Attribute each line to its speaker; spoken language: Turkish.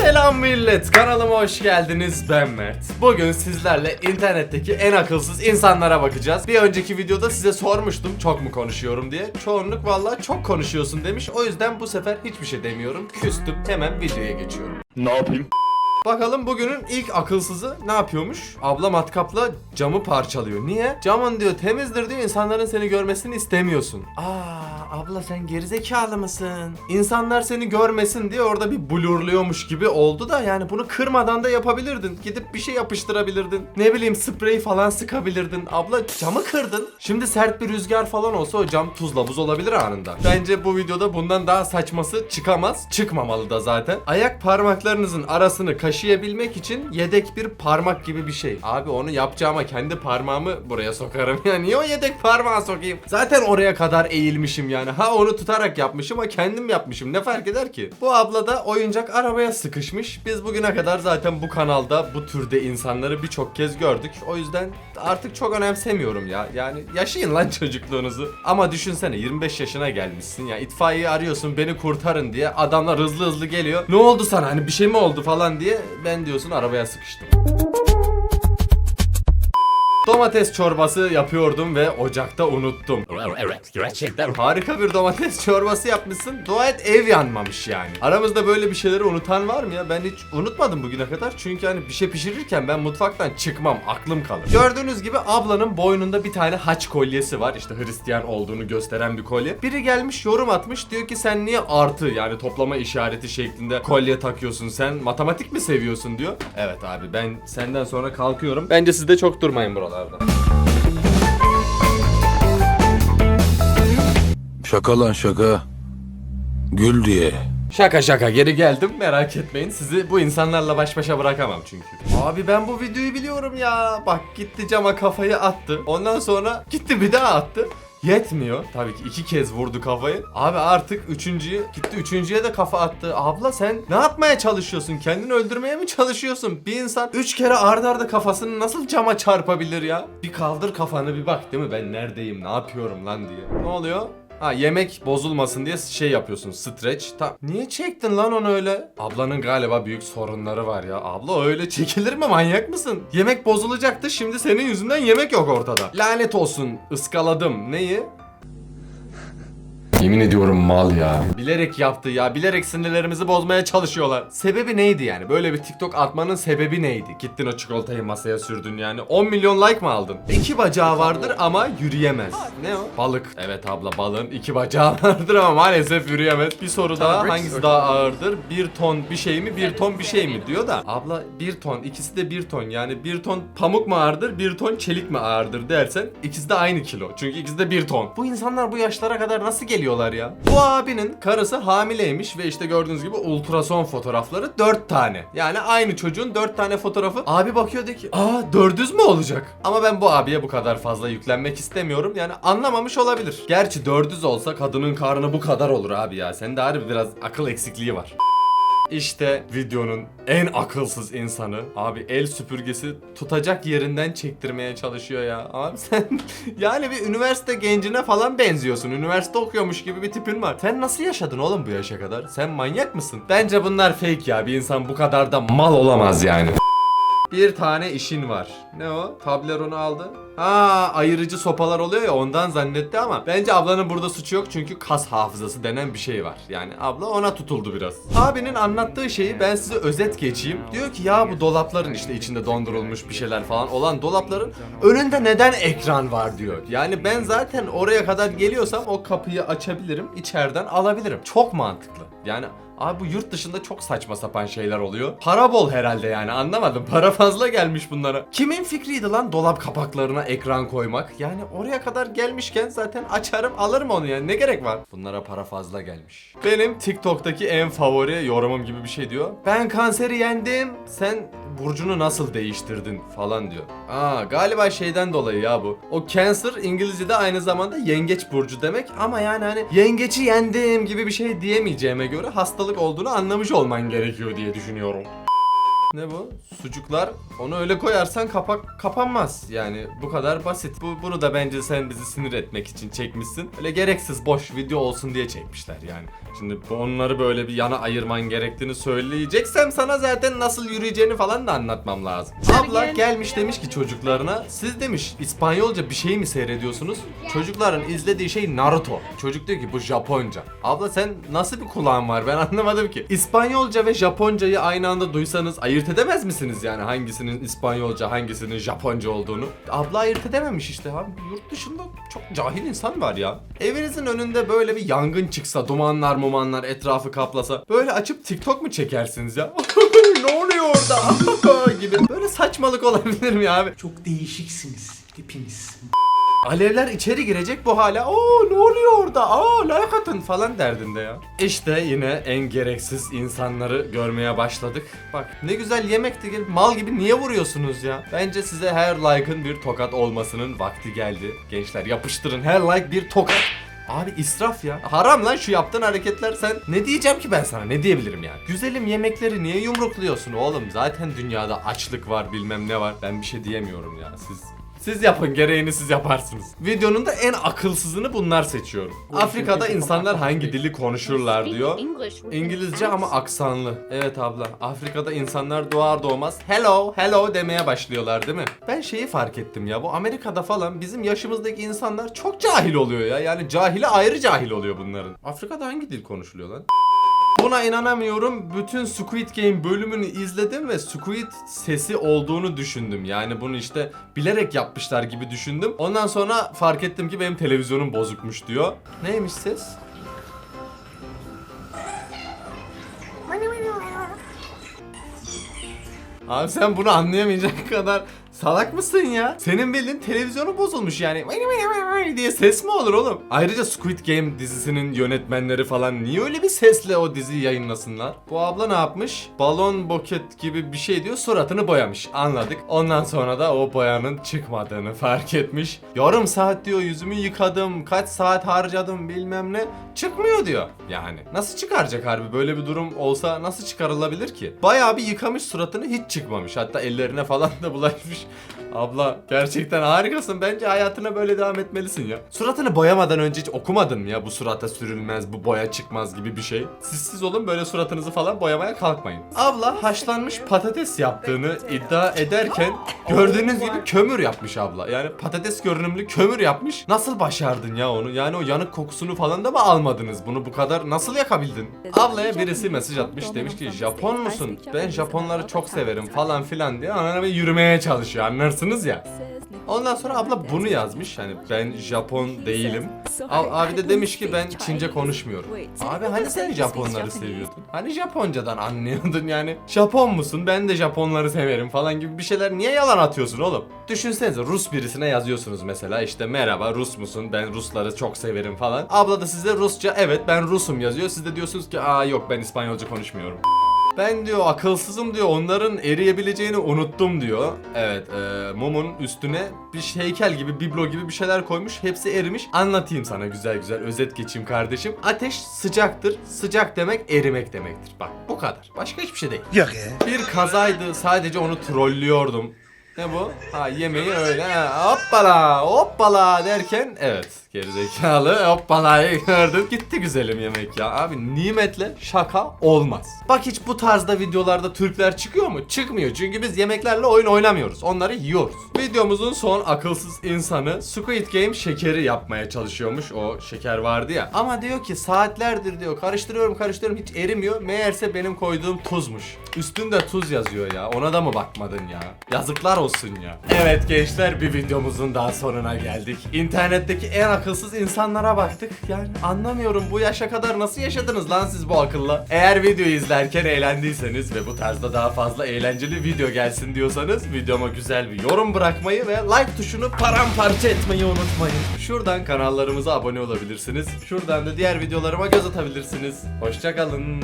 Speaker 1: Selam millet, kanalıma hoş geldiniz. Ben Mert. Bugün sizlerle internetteki en akılsız insanlara bakacağız. Bir önceki videoda size sormuştum çok mu konuşuyorum diye. Çoğunluk vallahi çok konuşuyorsun demiş. O yüzden bu sefer hiçbir şey demiyorum. Küstüm. Hemen videoya geçiyorum.
Speaker 2: Ne yapayım?
Speaker 1: Bakalım bugünün ilk akılsızı ne yapıyormuş? Abla matkapla camı parçalıyor. Niye? Camın diyor temizdir diyor insanların seni görmesini istemiyorsun. Aa abla sen gerizekalı mısın? İnsanlar seni görmesin diye orada bir blurluyormuş gibi oldu da yani bunu kırmadan da yapabilirdin. Gidip bir şey yapıştırabilirdin. Ne bileyim sprey falan sıkabilirdin. Abla camı kırdın. Şimdi sert bir rüzgar falan olsa o cam tuzla buz olabilir anında. Bence bu videoda bundan daha saçması çıkamaz. Çıkmamalı da zaten. Ayak parmaklarınızın arasını kaşıyabilmek için yedek bir parmak gibi bir şey. Abi onu yapacağıma kendi parmağımı buraya sokarım. Ya niye o yedek parmağı sokayım? Zaten oraya kadar eğilmişim yani. Ha onu tutarak yapmışım ha kendim yapmışım. Ne fark eder ki? Bu abla da oyuncak arabaya sıkışmış. Biz bugüne kadar zaten bu kanalda bu türde insanları birçok kez gördük. O yüzden artık çok önemsemiyorum ya. Yani yaşayın lan çocukluğunuzu. Ama düşünsene 25 yaşına gelmişsin ya. itfaiyeyi arıyorsun beni kurtarın diye. Adamlar hızlı hızlı geliyor. Ne oldu sana hani bir şey mi oldu falan diye. Ben diyorsun arabaya sıkıştım. Domates çorbası yapıyordum ve ocakta unuttum.
Speaker 2: Evet gerçekten.
Speaker 1: Harika bir domates çorbası yapmışsın. Dua et ev yanmamış yani. Aramızda böyle bir şeyleri unutan var mı ya? Ben hiç unutmadım bugüne kadar. Çünkü hani bir şey pişirirken ben mutfaktan çıkmam. Aklım kalır. Gördüğünüz gibi ablanın boynunda bir tane haç kolyesi var. İşte Hristiyan olduğunu gösteren bir kolye. Biri gelmiş yorum atmış. Diyor ki sen niye artı yani toplama işareti şeklinde kolye takıyorsun sen? Matematik mi seviyorsun diyor. Evet abi ben senden sonra kalkıyorum. Bence siz de çok durmayın buralarda.
Speaker 3: Şaka lan şaka. Gül diye.
Speaker 1: Şaka şaka geri geldim merak etmeyin sizi bu insanlarla baş başa bırakamam çünkü. Abi ben bu videoyu biliyorum ya. Bak gitti cama kafayı attı. Ondan sonra gitti bir daha attı. Yetmiyor. Tabii ki iki kez vurdu kafayı. Abi artık üçüncüyü gitti üçüncüye de kafa attı. Abla sen ne yapmaya çalışıyorsun? Kendini öldürmeye mi çalışıyorsun? Bir insan üç kere ardarda arda kafasını nasıl cama çarpabilir ya? Bir kaldır kafanı bir bak değil mi? Ben neredeyim? Ne yapıyorum lan diye. Ne oluyor? Ha yemek bozulmasın diye şey yapıyorsun streç. Ta Niye çektin lan onu öyle? Ablanın galiba büyük sorunları var ya. Abla öyle çekilir mi manyak mısın? Yemek bozulacaktı şimdi senin yüzünden yemek yok ortada. Lanet olsun ıskaladım. Neyi? Yemin ediyorum mal ya. Bilerek yaptı ya. Bilerek sinirlerimizi bozmaya çalışıyorlar. Sebebi neydi yani? Böyle bir TikTok atmanın sebebi neydi? Gittin o çikolatayı masaya sürdün yani. 10 milyon like mı aldın? İki bacağı vardır ama yürüyemez. Ne o? Balık. Evet abla balığın iki bacağı vardır ama maalesef yürüyemez. Bir soru daha hangisi daha ağırdır? Bir ton bir şey mi? Bir ton bir şey mi? Diyor da. Abla bir ton. ikisi de bir ton. Yani bir ton pamuk mu ağırdır? Bir ton çelik mi ağırdır dersen ikisi de aynı kilo. Çünkü ikisi de bir ton. Bu insanlar bu yaşlara kadar nasıl geliyorlar ya? Bu abinin karısı hamileymiş ve işte gördüğünüz gibi ultrason fotoğrafları 4 tane. Yani aynı çocuğun 4 tane fotoğrafı. Abi bakıyor diyor ki aa 400 mü olacak? Ama ben bu abiye bu kadar fazla yüklenmek istemiyorum. Yani anlamamış olabilir. Gerçi 400 olsa kadının karnı bu kadar olur abi ya. Sende harbi biraz akıl eksikliği var. İşte videonun en akılsız insanı. Abi el süpürgesi tutacak yerinden çektirmeye çalışıyor ya. Abi sen yani bir üniversite gencine falan benziyorsun. Üniversite okuyormuş gibi bir tipin var. Sen nasıl yaşadın oğlum bu yaşa kadar? Sen manyak mısın? Bence bunlar fake ya. Bir insan bu kadar da mal olamaz yani. Bir tane işin var. Ne o? Tableronu aldı. Ha ayırıcı sopalar oluyor ya ondan zannetti ama bence ablanın burada suçu yok çünkü kas hafızası denen bir şey var. Yani abla ona tutuldu biraz. Abinin anlattığı şeyi ben size özet geçeyim. Diyor ki ya bu dolapların işte içinde dondurulmuş bir şeyler falan olan dolapların önünde neden ekran var diyor. Yani ben zaten oraya kadar geliyorsam o kapıyı açabilirim, içeriden alabilirim. Çok mantıklı. Yani Abi bu yurt dışında çok saçma sapan şeyler oluyor. Para bol herhalde yani anlamadım. Para fazla gelmiş bunlara. Kimin fikriydi lan dolap kapaklarına ekran koymak? Yani oraya kadar gelmişken zaten açarım alırım onu yani ne gerek var? Bunlara para fazla gelmiş. Benim TikTok'taki en favori yorumum gibi bir şey diyor. Ben kanseri yendim. Sen burcunu nasıl değiştirdin falan diyor. Aa galiba şeyden dolayı ya bu. O cancer İngilizce'de aynı zamanda yengeç burcu demek ama yani hani yengeci yendim gibi bir şey diyemeyeceğime göre hastalık olduğunu anlamış olman gerekiyor diye düşünüyorum. Ne bu? Sucuklar. Onu öyle koyarsan kapak kapanmaz. Yani bu kadar basit. Bu bunu da bence sen bizi sinir etmek için çekmişsin. Öyle gereksiz boş video olsun diye çekmişler yani. Şimdi onları böyle bir yana ayırman gerektiğini söyleyeceksem sana zaten nasıl yürüyeceğini falan da anlatmam lazım. Abla gelmiş demiş ki çocuklarına siz demiş İspanyolca bir şey mi seyrediyorsunuz? Çocukların izlediği şey Naruto. Çocuk diyor ki bu Japonca. Abla sen nasıl bir kulağın var ben anlamadım ki. İspanyolca ve Japoncayı aynı anda duysanız ayırt edemez misiniz yani hangisinin İspanyolca hangisinin Japonca olduğunu? Abla ayırt edememiş işte abi. Yurt dışında çok cahil insan var ya. Evinizin önünde böyle bir yangın çıksa, dumanlar mumanlar etrafı kaplasa böyle açıp TikTok mu çekersiniz ya? ne oluyor orada? gibi. Böyle saçmalık olabilir mi abi?
Speaker 2: Çok değişiksiniz hepiniz.
Speaker 1: Alevler içeri girecek bu hala. Oo ne oluyor orada? Aa like atın falan derdinde ya. İşte yine en gereksiz insanları görmeye başladık. Bak ne güzel yemekti. Gelip Mal gibi niye vuruyorsunuz ya? Bence size her like'ın bir tokat olmasının vakti geldi. Gençler yapıştırın her like bir tokat. Abi israf ya. Haram lan şu yaptığın hareketler sen. Ne diyeceğim ki ben sana? Ne diyebilirim yani? Güzelim yemekleri niye yumrukluyorsun oğlum? Zaten dünyada açlık var bilmem ne var. Ben bir şey diyemiyorum ya. Siz siz yapın gereğini siz yaparsınız. Videonun da en akılsızını bunlar seçiyorum. Afrika'da insanlar hangi dili konuşurlar diyor. İngilizce ama aksanlı. Evet abla. Afrika'da insanlar doğar doğmaz hello hello demeye başlıyorlar değil mi? Ben şeyi fark ettim ya. Bu Amerika'da falan bizim yaşımızdaki insanlar çok cahil oluyor ya. Yani cahile ayrı cahil oluyor bunların. Afrika'da hangi dil konuşuluyor lan? Buna inanamıyorum. Bütün Squid Game bölümünü izledim ve Squid sesi olduğunu düşündüm. Yani bunu işte bilerek yapmışlar gibi düşündüm. Ondan sonra fark ettim ki benim televizyonum bozukmuş diyor. Neymiş ses? Abi sen bunu anlayamayacak kadar salak mısın ya? Senin bildiğin televizyonu bozulmuş yani. diye ses mi olur oğlum? Ayrıca Squid Game dizisinin yönetmenleri falan niye öyle bir sesle o diziyi yayınlasınlar? Bu abla ne yapmış? Balon boket gibi bir şey diyor suratını boyamış. Anladık. Ondan sonra da o boyanın çıkmadığını fark etmiş. Yarım saat diyor yüzümü yıkadım. Kaç saat harcadım bilmem ne. Çıkmıyor diyor. Yani nasıl çıkaracak harbi böyle bir durum olsa nasıl çıkarılabilir ki? Bayağı bir yıkamış suratını hiç çıkmamış. Hatta ellerine falan da bulaşmış. Abla gerçekten harikasın. Bence hayatına böyle devam etmelisin ya. Suratını boyamadan önce hiç okumadın mı ya bu surata sürülmez, bu boya çıkmaz gibi bir şey? Siz siz olun böyle suratınızı falan boyamaya kalkmayın. Abla haşlanmış patates yaptığını iddia ederken gördüğünüz gibi kömür yapmış abla. Yani patates görünümlü kömür yapmış. Nasıl başardın ya onu? Yani o yanık kokusunu falan da mı almadınız? Bunu bu kadar nasıl yakabildin? Ablaya birisi mesaj atmış demiş ki Japon musun? Ben Japonları çok severim falan filan diye anana bir yürümeye çalışıyor anlarsınız ya. Ondan sonra abla bunu yazmış. Hani ben Japon değilim. Abi de demiş ki ben Çince konuşmuyorum. Abi hani sen Japonları seviyordun? Hani Japoncadan anlıyordun yani? Japon musun? Ben de Japonları severim falan gibi bir şeyler niye yalan atıyorsun oğlum? Düşünsenize Rus birisine yazıyorsunuz mesela işte merhaba Rus musun? Ben Rusları çok severim falan. Abla da size Rusça evet ben Rusum yazıyor. Siz de diyorsunuz ki aa yok ben İspanyolca konuşmuyorum. Ben diyor akılsızım diyor onların eriyebileceğini unuttum diyor. Evet e, mumun üstüne bir heykel gibi biblo gibi bir şeyler koymuş. Hepsi erimiş. Anlatayım sana güzel güzel özet geçeyim kardeşim. Ateş sıcaktır. Sıcak demek erimek demektir. Bak bu kadar. Başka hiçbir şey değil.
Speaker 2: Yok ya.
Speaker 1: Bir kazaydı sadece onu trollüyordum. Ne bu? Ha yemeği öyle ha, hoppala hoppala derken evet gerizekalı hoppalayı gördüm. Gitti güzelim yemek ya. Abi nimetle şaka olmaz. Bak hiç bu tarzda videolarda Türkler çıkıyor mu? Çıkmıyor çünkü biz yemeklerle oyun oynamıyoruz. Onları yiyoruz. Videomuzun son akılsız insanı Squid Game şekeri yapmaya çalışıyormuş. O şeker vardı ya. Ama diyor ki saatlerdir diyor karıştırıyorum karıştırıyorum hiç erimiyor. Meğerse benim koyduğum tuzmuş. Üstünde tuz yazıyor ya. Ona da mı bakmadın ya? Yazıklar olsun ya. Evet gençler bir videomuzun daha sonuna geldik. İnternetteki en akılsız insanlara baktık. Yani anlamıyorum bu yaşa kadar nasıl yaşadınız lan siz bu akılla? Eğer videoyu izlerken eğlendiyseniz ve bu tarzda daha fazla eğlenceli video gelsin diyorsanız videoma güzel bir yorum bırakmayı ve like tuşunu paramparça etmeyi unutmayın. Şuradan kanallarımıza abone olabilirsiniz. Şuradan da diğer videolarıma göz atabilirsiniz. Hoşçakalın.